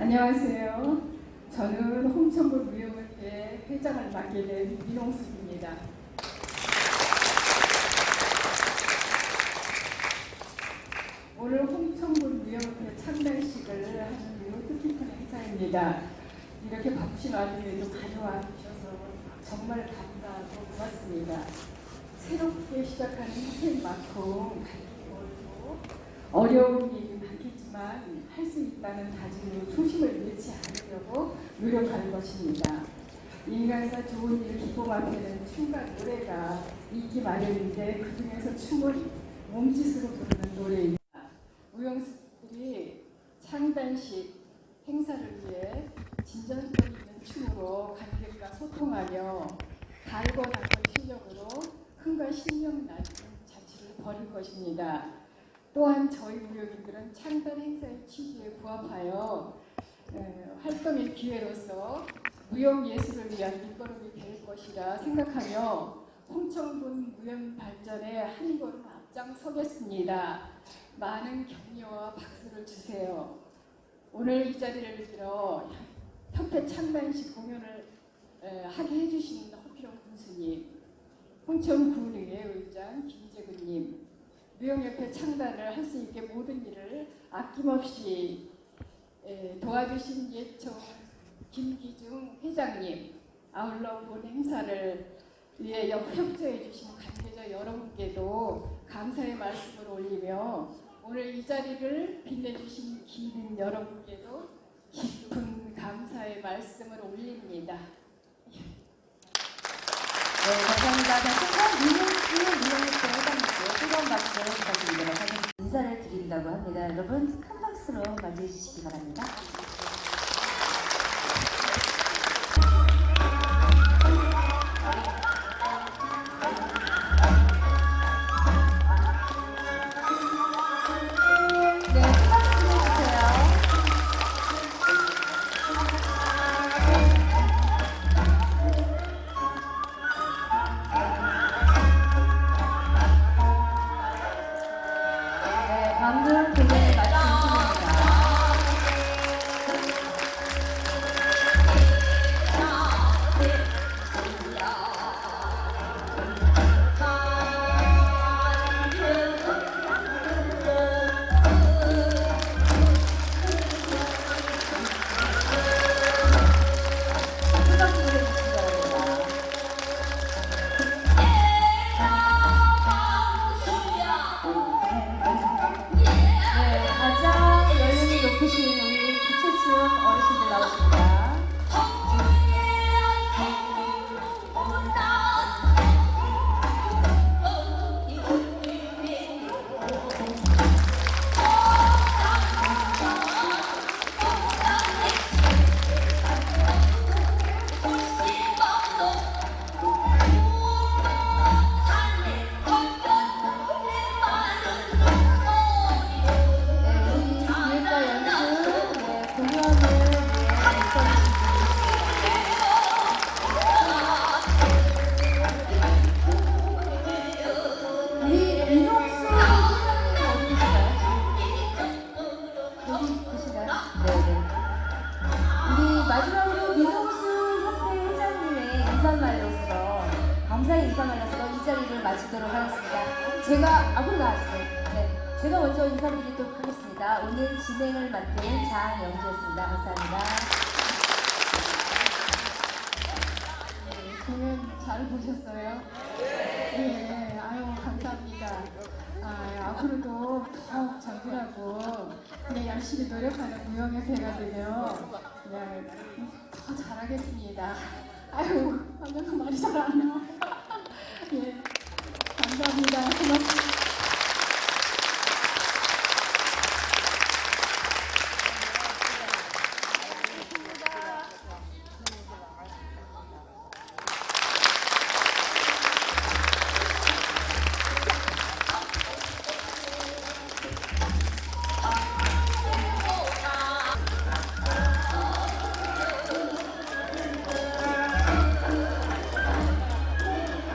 안녕하세요. 저는 홍천군 무용협회 회장을 맡게 된 민홍숙입니다. 오늘 홍천군 무용협회 창단식을 하는 매우 뜻깊은 행사입니다. 이렇게 바쁘신 와중에도 가져와 주셔서 정말 감사하고 고맙습니다. 새롭게 시작하는 행사인 만큼 일이 많겠지만 할수 있다는 다짐으로 초심을 잃지 않으려고 노력하는 것입니다. 인간사 좋은 일 기쁨 앞에는 춤과 노래가 있기 마련인데 그 중에서 춤을 몸짓으로 부르는 노래입니다. 무용수들이 창단식 행사를 위해 진전성 있는 춤으로 관객과 소통하며 달고 닦은 실력으로 흥과 신명 낮은 자치를 벌일 것입니다. 또한 저희 무용인들은 창단 행사의 취지에 부합하여 에, 활동의 기회로서 무용 예술을 위한 밑거름이 될 것이라 생각하며 홍천군 무용 발전에 한 걸음 앞장서겠습니다. 많은 격려와 박수를 주세요. 오늘 이 자리를 빌어 협회 창단식 공연을 에, 하게 해주신 허필영 군수님, 홍천군의회 의장 김재근님, 무용협회 창단을 할 수 있게 모든 일을 아낌없이 에, 도와주신 예총 김기중 회장님, 아울러 본 행사를 위해 협조해 주신 관계자 여러분께도 감사의 말씀을 올리며 오늘 이 자리를 빛내주신 기린 여러분께도 깊은 감사의 말씀을 올립니다. 네, 감사합니다. 한번 민용수 민용협회 회장님께 뜨거운 박수 부탁드리도록 하겠습니다. 인사를 드린다고 합니다. 여러분 큰 박수로 맞이해 주시기 바랍니다. 마치도록 하겠습니다. 제가 앞으로 나와주세요. 네, 제가 먼저 인사드리도록 하겠습니다. 오늘 진행을 맡은 장영주였습니다. 감사합니다. 네, 공연 잘 보셨어요? 네, 아유 감사합니다. 아, 앞으로도 더욱 정진하고 그냥 열심히 노력하는 무용협회가 되면 그냥 더 잘하겠습니다. 아유, 방금 말이 잘 안 나와. 双十一单